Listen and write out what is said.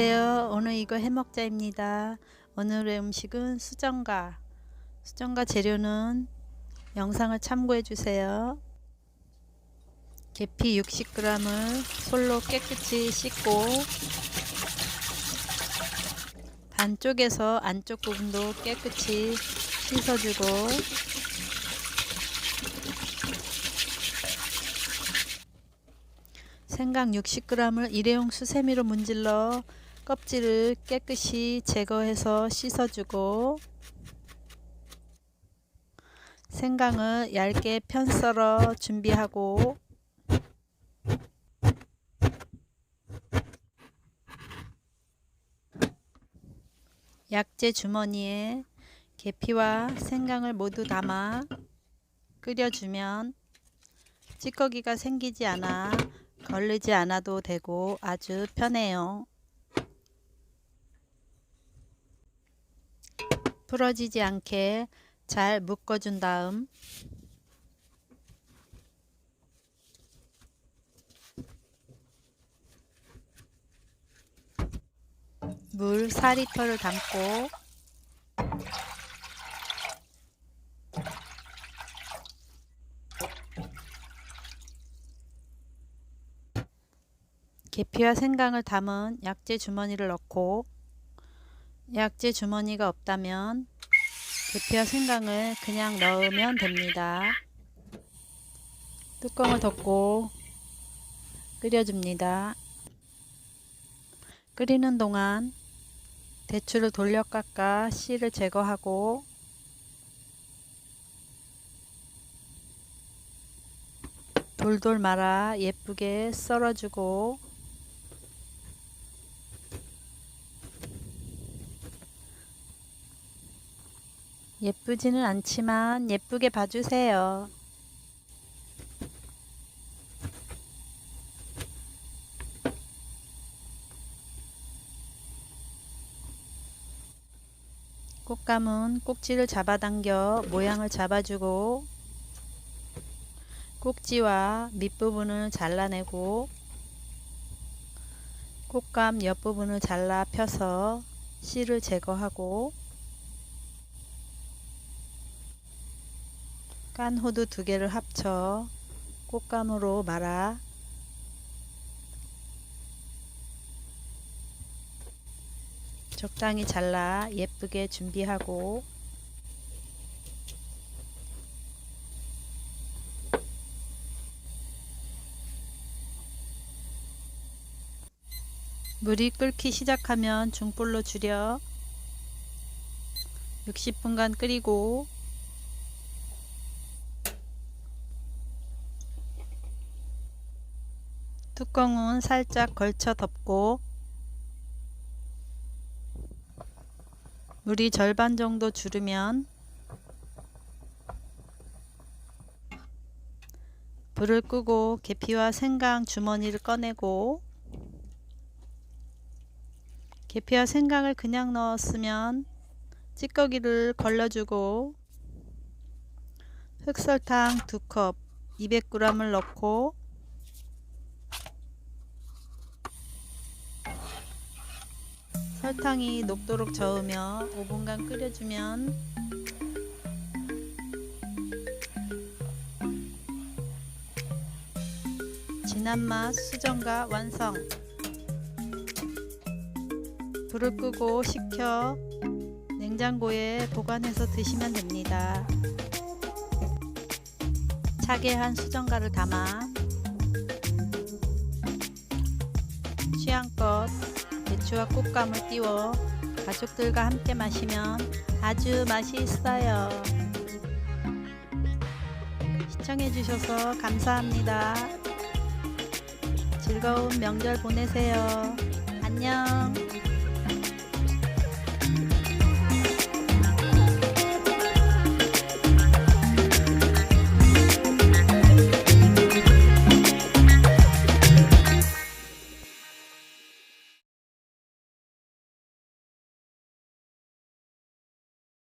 안녕하세요. 오늘 이거 해먹자입니다. 오늘의 음식은 수정가. 수정가 재료는 영상을 참고해 주세요. 계피 60g을 솔로 깨끗이 씻고 반쪽에서 안쪽 부분도 깨끗이 씻어주고 생강 60g을 일회용 수세미로 문질러 껍질을 깨끗이 제거해서 씻어주고 생강을 얇게 편 썰어 준비하고 약재 주머니에 계피와 생강을 모두 담아 끓여주면 찌꺼기가 생기지 않아 걸리지 않아도 되고 아주 편해요. 풀어지지 않게 잘 묶어준 다음 물 4리터를 담고 계피와 생강을 담은 약재 주머니를 넣고 약재 주머니가 없다면 계피와 생강을 그냥 넣으면 됩니다. 뚜껑을 덮고 끓여줍니다. 끓이는 동안 대추를 돌려 깎아 씨를 제거하고 돌돌 말아 예쁘게 썰어주고 예쁘지는 않지만 예쁘게 봐주세요. 꽃감은 꼭지를 잡아당겨 모양을 잡아주고 꼭지와 밑부분을 잘라내고 꽃감 옆부분을 잘라 펴서 씨를 제거하고 깐 호두 두 개를 합쳐 꽃감으로 말아. 적당히 잘라 예쁘게 준비하고. 물이 끓기 시작하면 중불로 줄여. 60분간 끓이고 뚜껑은 살짝 걸쳐 덮고 물이 절반 정도 줄으면 불을 끄고 계피와 생강 주머니를 꺼내고 계피와 생강을 그냥 넣었으면 찌꺼기를 걸러주고 흑설탕 2컵 200g을 넣고 설탕이 녹도록 저으며 5분간 끓여주면 진한 맛 수정과 완성 불을 끄고 식혀 냉장고에 보관해서 드시면 됩니다. 차게 한 수정가를 담아 취향 껏 대추와 꽃감을 띄워 가족들과 함께 마시면 아주 맛있어요. 시청해주셔서 감사합니다. 즐거운 명절 보내세요. 안녕.